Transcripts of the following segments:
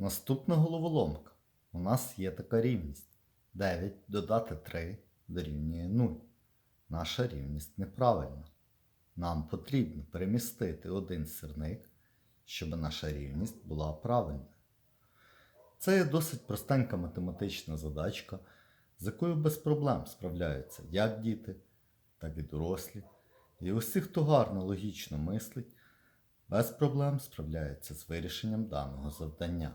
Наступна головоломка. У нас є така рівність. 9 додати 3 дорівнює 0. Наша рівність неправильна. Нам потрібно перемістити один сірник, щоб наша рівність була правильною. Це є досить простенька математична задачка, з якою без проблем справляються як діти, так і дорослі. І усі, хто гарно логічно мислить, без проблем справляються з вирішенням даного завдання.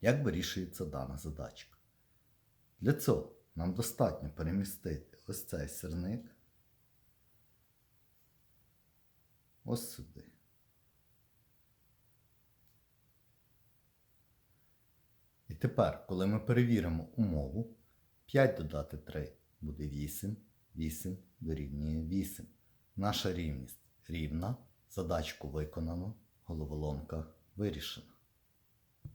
Як вирішується дана задачка? Для цього нам достатньо перемістити ось цей сирник ось сюди. І тепер, коли ми перевіримо умову, 5 додати 3 буде 8, 8 дорівнює 8. Наша рівність рівна, задачку виконано, головоломка вирішена.